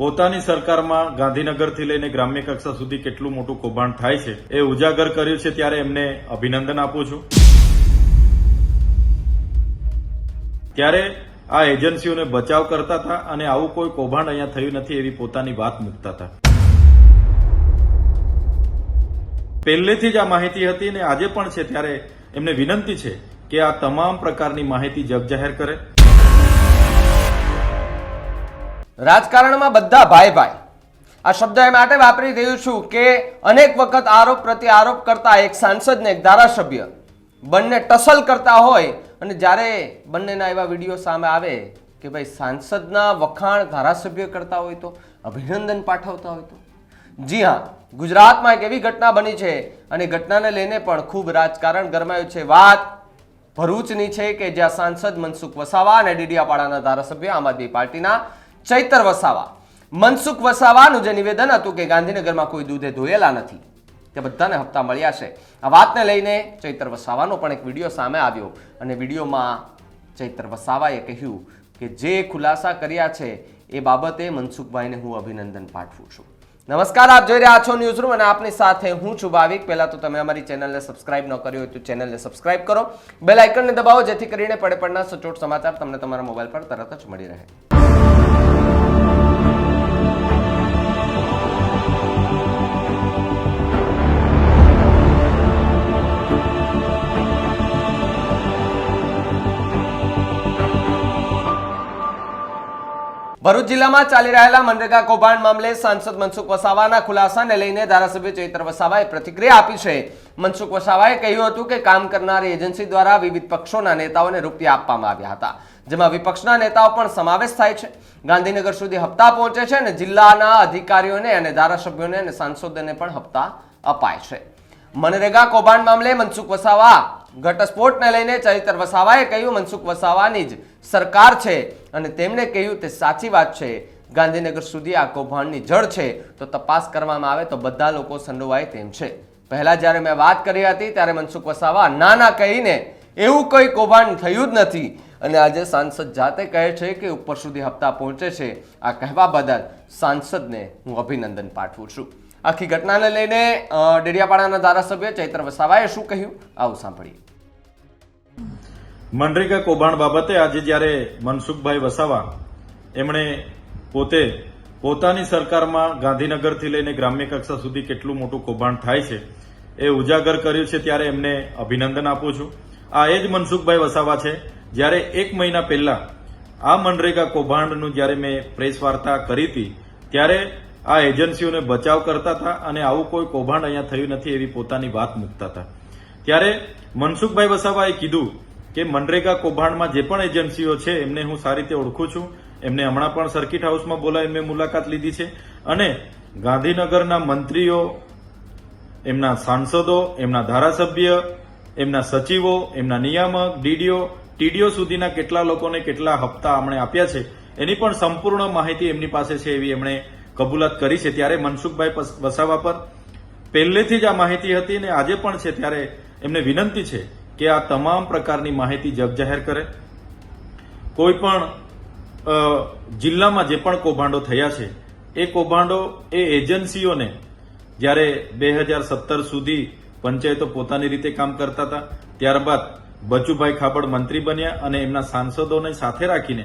પોતાની સરકારમાં ગાંધીનગરથી લઈને ગ્રામ્ય કક્ષા સુધી કેટલું મોટું કૌભાંડ થાય છે એ ઉજાગર કર્યું છે ત્યારે એમને અભિનંદન આપું છું. ત્યારે આ એજન્સીઓને બચાવ કરતા હતા અને આવું કોઈ કૌભાંડ અહીંયા થયું નથી એવી પોતાની વાત મૂકતા હતા. પહેલેથી જ આ માહિતી હતી અને આજે પણ છે ત્યારે એમને વિનંતી છે કે આ તમામ પ્રકારની માહિતી જગજાહેર કરે. રાજકારણમાં બધા ભાઈ ભાઈ. આ શબ્દ એ માટે વાપરી રહ્યું છું કે અનેક વખત આરોપ પ્રતિ આરોપ કરતા એક સાંસદ ને એક ધારાસભ્ય બંને ટસલ કરતા હોય અને જ્યારે બંનેના એવા વીડિયો સામે આવે કે ભાઈ સાંસદના વખાણ ધારાસભ્ય કરતા હોય તો, અભિનંદન પાઠવતા હોય તો. જી હા, ગુજરાતમાં એક એવી ઘટના બની છે અને ઘટનાને લઈને પણ ખૂબ રાજકારણ ગરમાયું છે. વાત ભરૂચની છે કે જ્યાં સાંસદ મનસુખ વસાવા અને ડીડીયાપાડાના ધારાસભ્ય આમ આદમી પાર્ટીના ચૈતર વસાવા. મનસુખ વસાવાનું જે નિવેદન હતું કે ગાંધીનગરમાં કોઈ દૂધે ધોયેલા નથી. તે બધાને હપ્તા મળ્યા છે. આ વાતને લઈને ચૈતર વસાવાનો પણ એક વીડિયો સામે આવ્યો અને વિડીયોમાં ચૈતર વસાવાએ કહ્યું કે જે ખુલાસા કર્યા છે એ બાબતે મનસુખભાઈને હું અભિનંદન પાઠવું છું. નમસ્કાર, આપ જોઈ રહ્યા છો ન્યૂઝ રૂમ અને આપની સાથે હું છું ભાવિક. પહેલાં તો તમે અમારી ચેનલને સબસ્ક્રાઇબ ન કરી હોય તો ચેનલને સબસ્ક્રાઇબ કરો. બેલ આઇકનને દબાવો જેથી કરીને પડે પડના સચોટ સમાચાર તમને તમારા મોબાઈલ પર તરત જ મળી રહે. ભરૂચ જિલ્લામાં ચાલી રહેલા મનરેગા કૌભાંડ મામલે સાંસદ મનસુખ વસાવાના ખુલાસાને લઈને ધારાસભ્ય ચૈત્ર વસાવાએ પ્રતિક્રિયા આપી છે. મનસુખ વસાવાએ કહ્યું હતું કે કામ કરનારી એજન્સી દ્વારા વિવિધ પક્ષોના નેતાઓને રૂપિયા આપવામાં આવ્યા હતા, જેમાં વિપક્ષના નેતાઓ પણ સમાવેશ થાય છે. ગાંધીનગર સુધી હપ્તા પહોંચે છે અને જિલ્લાના અધિકારીઓને અને ધારાસભ્યોને અને સાંસદોને પણ હપ્તા અપાય છે. મનરેગા કૌભાંડ મામલે મનસુખ વસાવા ઘટસ્ફોટને લઈને ચરિત્ર વસાવાએ કહ્યું, મનસુખ વસાવાની જ સરકાર છે અને તેમણે કહ્યું તે સાચી વાત છે. ગાંધીનગર સુધી આ કૌભાંડની જડ છે, તો તપાસ કરવામાં આવે તો બધા લોકો સંડોવાય તેમ છે. પહેલા જ્યારે મેં વાત કરી હતી, ત્યારે મનસુખ વસાવા ના ના કહીને એવું કોઈ કૌભાંડ થયું જ નથી. અને આજે સાંસદ જાતે કહે છે કે ઉપર સુધી હપ્તા પહોંચે છે. આ કહેવા બદલ સાંસદને હું અભિનંદન પાઠવું છું. આખી ઘટનાને લઈને ડેડિયાપાડાના ધારાસભ્ય ચૈત્ર વસાવાએ શું કહ્યું? આવું સાંભળીએ. મનરેગા કૌભાંડ બાબતે આજે જ્યારે મનસુખભાઈ વસાવા એમણે પોતે પોતાની સરકારમાં ગાંધીનગરથી લઈને ગ્રામ્ય કક્ષા સુધી કેટલું મોટું કૌભાંડ થાય છે એ ઉજાગર કર્યું છે ત્યારે એમને અભિનંદન આપું છું. આ એ જ મનસુખભાઈ વસાવા છે, જ્યારે એક મહિના પહેલા આ મનરેગા કૌભાંડનું જ્યારે મેં પ્રેસ વાર્તા કરી હતી, ત્યારે આ એજન્સીઓને બચાવ કરતા હતા અને આવું કોઈ કૌભાંડ અહીંયા થયું નથી એવી પોતાની વાત મૂકતા હતા. ત્યારે મનસુખભાઈ વસાવાએ કીધું કે મનરેગા કૌભાંડમાં જે પણ એજન્સીઓ છે, એમને હું સારી રીતે ઓળખું છું. એમને હમણાં પણ સર્કિટ હાઉસમાં બોલાવી મેં મુલાકાત લીધી છે. અને ગાંધીનગરના મંત્રીઓ, એમના સાંસદો, એમના ધારાસભ્ય, એમના સચિવો, એમના નિયામક, ડીડીઓ, ટીડીઓ સુધીના કેટલા લોકોને કેટલા હપ્તા એમણે આપ્યા છે, એની પણ સંપૂર્ણ માહિતી એમની પાસે છે એવી એમણે કબૂલાત કરી છે ત્યારે મનસુખભાઈ વસાવા પર પહેલેથી જ આ માહિતી હતી અને આજે પણ છે ત્યારે એમને વિનંતી છે કે આ તમામ પ્રકારની માહિતી જગ જાહેર કરે. કોઈ પણ જિલ્લામાં જે પણ કૌભાંડો થયા છે, એ કૌભાંડો એ એજન્સીઓને જ્યારે બે હજાર સત્તર સુધી પંચાયતો પોતાની રીતે કામ કરતા હતા, ત્યારબાદ બચુભાઈ ખાબડ મંત્રી બન્યા અને એમના સાંસદોને સાથે રાખીને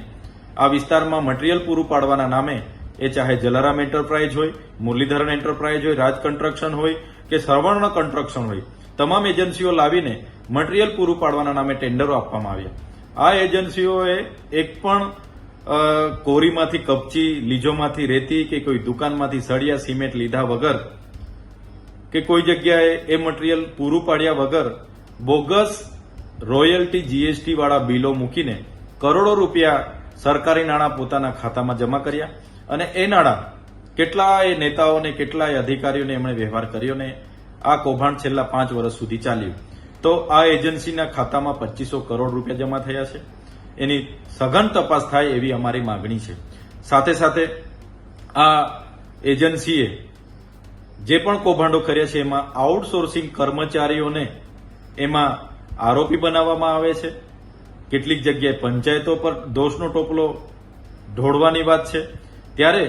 આ વિસ્તારમાં મટીરીયલ પૂરું પાડવાના નામે એ ચાહે જલારામ એન્ટરપ્રાઇઝ હોય, મુરલીધરન એન્ટરપ્રાઇઝ હોય, રાજ કન્સ્ટ્રક્શન હોય કે સર્વર્ણ કન્સ્ટ્રક્શન હોય, તમામ એજન્સીઓ લાવીને મટીરીયલ પૂરું પાડવાના નામે ટેન્ડરો આપવામાં આવ્યા. આ એજન્સીઓએ એક પણ કોરીમાંથી કપચી લીજોમાંથી રેતી કે કોઈ દુકાનમાંથી સળિયા, સિમેન્ટ લીધા વગર કે કોઈ જગ્યાએ એ મટીરીયલ પૂરું પાડ્યા વગર બોગસ રોયલ્ટી જીએસટી વાળા બિલો મૂકીને કરોડો રૂપિયા સરકારી નાણાં પોતાના ખાતામાં જમા કર્યા. અને એ નાણાં કેટલાય નેતાઓને કેટલાય અધિકારીઓને એમણે વ્યવહાર કર્યો ને આ કૌભાંડ છેલ્લા પાંચ વર્ષ સુધી ચાલ્યું. તો આ એજન્સીના ખાતામાં પચીસો કરોડ રૂપિયા જમા થયા છે. એની સઘન તપાસ થાય એવી અમારી માગણી છે. સાથે સાથે આ એજન્સીએ જે પણ કૌભાંડો કર્યા છે એમાં આઉટસોર્સિંગ કર્મચારીઓને એમાં આરોપી બનાવવામાં આવે છે. કેટલીક જગ્યાએ પંચાયતો પર દોષનો ટોપલો ઢોળવાની વાત છે. ત્યારે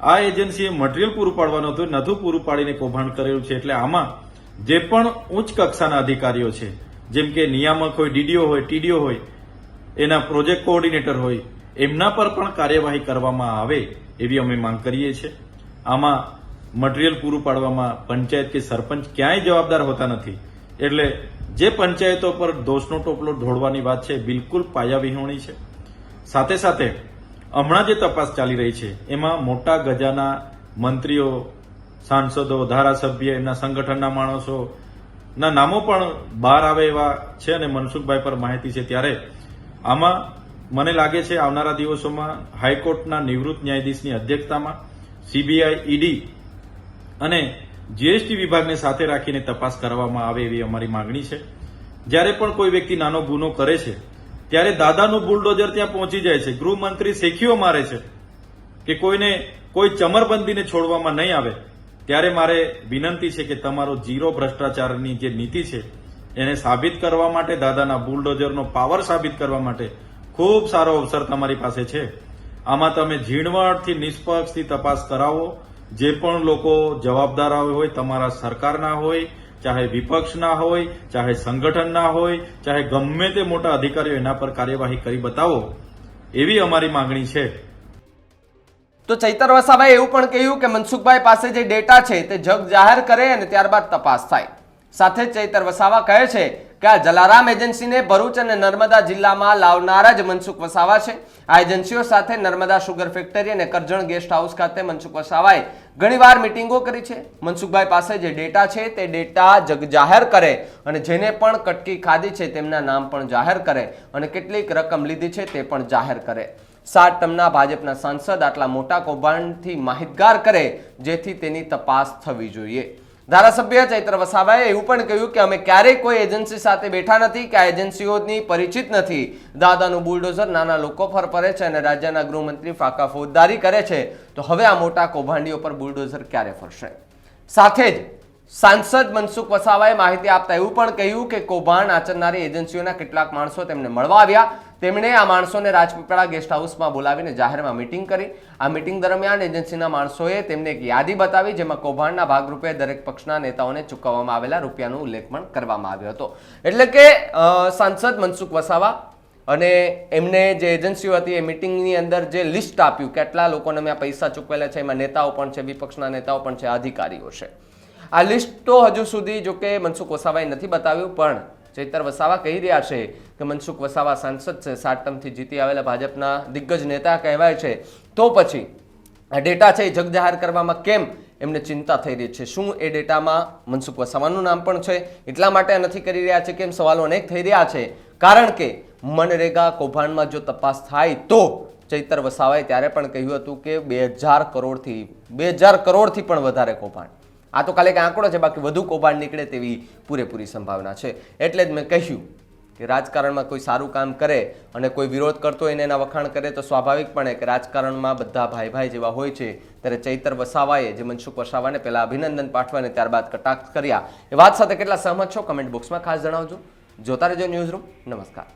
આ એજન્સીએ મટીરીયલ પૂરું પાડવાનું હતું નથું પૂરું પાડીને કૌભાંડ કરેલું છે. એટલે આમાં જે પણ ઉચ્ચ કક્ષાના અધિકારીઓ છે, જેમ કે નિયામક હોય, ડીડીઓ હોય, ટીડીઓ હોય, એના પ્રોજેક્ટ કોઓર્ડિનેટર હોય, એમના પર પણ કાર્યવાહી કરવામાં આવે એવી અમે માંગ કરીએ છીએ. આમાં મટીરીયલ પૂરું પાડવામાં પંચાયત કે સરપંચ ક્યાંય જવાબદાર હોતા નથી. એટલે જે પંચાયતો પર દોષનો ટોપલો ઢોળવાની વાત છે બિલકુલ પાયાવિહોણી છે. સાથે સાથે હમણાં જે તપાસ ચાલી રહી છે, એમાં મોટા ગજાના મંત્રીઓ, સાંસદો, ધારાસભ્ય, એમના સંગઠનના માણસો ના નામો પણ બહાર આવે એવા છે અને મનસુખભાઈ પર માહિતી છે ત્યારે. આમાં મને લાગે છે આવનારા દિવસોમાં હાઈકોર્ટના નિવૃત્ત ન્યાયાધીશની અધ્યક્ષતામાં સીબીઆઈ, ઈડી અને જીએસટી વિભાગને સાથે રાખીને તપાસ કરવામાં આવે એવી અમારી માંગણી છે. જ્યારે પણ કોઈ વ્યક્તિ નાનો ગુનો કરે છે ત્યારે દાદાનું બુલડોઝર ત્યાં પહોંચી જાય છે. ગૃહમંત્રી શેખીઓ મારે છે કે કોઈને કોઈ ચમરબંધીને છોડવામાં નહીં આવે. ત્યારે મારે વિનંતી છે કે તમારો જીરો ભ્રષ્ટાચારની જે નીતિ છે, એને સાબિત કરવા માટે, દાદાના બુલડોઝરનો પાવર સાબિત કરવા માટે ખૂબ સારો અવસર તમારી પાસે છે. આમાં તમે ઝીણવટથી, નિષ્પક્ષથી તપાસ કરાવો. જે પણ લોકો જવાબદાર હોય, તમારા સરકારના હોય ચાહે વિપક્ષના હોય, ચાહે સંગઠનના હોય, ચાહે ગમે તે મોટા અધિકારીઓ એના પર કાર્યવાહી કરી બતાવો, એવી અમારી માંગણી છે. તો ચૈતર વસાવાએ એવું પણ કહ્યું કે મનસુખભાઈ પાસે જે ડેટા છે તે જગ જાહેર કરે અને ત્યારબાદ તપાસ થાય. સાથે ચૈતર વસાવા કહે છે કે આ જલારામ એજન્સીને ભરૂચ અને નર્મદા જિલ્લામાં લાવનારા જ મનસુખ વસાવા છે. આ એજન્સીઓ સાથે નર્મદા શુગર ફેક્ટરી અને કરજણ ગેસ્ટ હાઉસ ખાતે મનસુખ વસાવાએ ઘણીવાર મિટિંગો કરી છે. મનસુખભાઈ પાસે જે ડેટા છે તે ડેટા જગ જાહેર કરે અને જેને પણ કટકી ખાધી છે તેમના નામ પણ જાહેર કરે અને કેટલીક રકમ લીધી છે તે પણ જાહેર કરે. સાત ટર્મના ભાજપના સાંસદ આટલા મોટા કૌભાંડથી માહિતગાર કરે જેથી તેની તપાસ થવી જોઈએ. ધારાસભ્ય ચૈત્ર વસાવાએ એવું પણ કહ્યું કે અમે ક્યારેય કોઈ એજન્સી સાથે બેઠા નથી, કે આ એજન્સીઓની પરિચિત નથી. દાદાનું બુલડોઝર નાના લોકો પર ફરે છે અને રાજ્યના ગૃહમંત્રી ફાકા ફોજદારી કરે છે. તો હવે આ મોટા કૌભાંડીઓ પર બુલડોઝર ક્યારે ફરશે? સાથે જ સાંસદ મનસુખ વસાવાએ માહિતી આપતા એવું પણ કહ્યું કે કૌભાંડ આચરનારી એજન્સીઓના કેટલાક માણસો તેમને મળવા આવ્યા. તેમણે આ માણસોને રાજપીપળા ગેસ્ટ હાઉસમાં બોલાવીને જાહેરમાં મિટિંગ કરી. આ મિટિંગ દરમિયાન એજન્સીના માણસોએ તેમને એક યાદી બતાવી, જેમાં કૌભાંડના ભાગરૂપે દરેક પક્ષના નેતાઓને ચૂકવવામાં આવેલા રૂપિયાનો ઉલ્લેખ પણ કરવામાં આવ્યો હતો. એટલે કે સાંસદ મનસુખ વસાવા અને એમને જે એજન્સીઓ હતી, એ મિટિંગની અંદર જે લિસ્ટ આપ્યું, કેટલા લોકોને મેં પૈસા ચૂકવેલા છે, એમાં નેતાઓ પણ છે, વિપક્ષના નેતાઓ પણ છે, અધિકારીઓ છે. આ લિસ્ટ તો હજુ સુધી જો કે મનસુખ વસાવાએ નથી બતાવ્યું, પણ ચૈતર વસાવા કહી રહ્યા છે કે મનસુખ વસાવા સાંસદ છે. સાત ટર્મથી જીતી આવેલા ભાજપના દિગ્ગજ નેતા કહેવાય છે. તો પછી આ ડેટા છે એ જગજાહેર કરવામાં કેમ? એમને ચિંતા થઈ રહી છે. શું એ ડેટામાં મનસુખ વસાવાનું નામ પણ છે? એટલા માટે નથી કરી રહ્યા છે કેમ? સવાલો અનેક થઈ રહ્યા છે. કારણ કે મનરેગા કૌભાંડમાં જો તપાસ થાય તો ચૈતર વસાવાએ ત્યારે પણ કહ્યું હતું કે બે હજાર કરોડથી, બે હજાર કરોડથી પણ વધારે કૌભાંડ. આ તો કાલે એક આંકડો છે, બાકી વધુ કૌભાંડ નીકળે તેવી પૂરેપૂરી સંભાવના છે. એટલે જ મેં કહ્યું કે રાજકારણમાં કોઈ સારું કામ કરે અને કોઈ વિરોધ કરતો હોય એના વખાણ કરે, તો સ્વાભાવિકપણે કે રાજકારણમાં બધા ભાઈ ભાઈ જેવા હોય છે, ત્યારે ચૈતર વસાવાએ જે મનસુખ વસાવાને પહેલાં અભિનંદન પાઠવા અને ત્યારબાદ કટાક્ષ કર્યા. એ વાત સાથે કેટલા સહમત છો? કમેન્ટ બોક્સમાં ખાસ જણાવજો. જોતા રહેજો ન્યૂઝ રૂમ નમસ્કાર.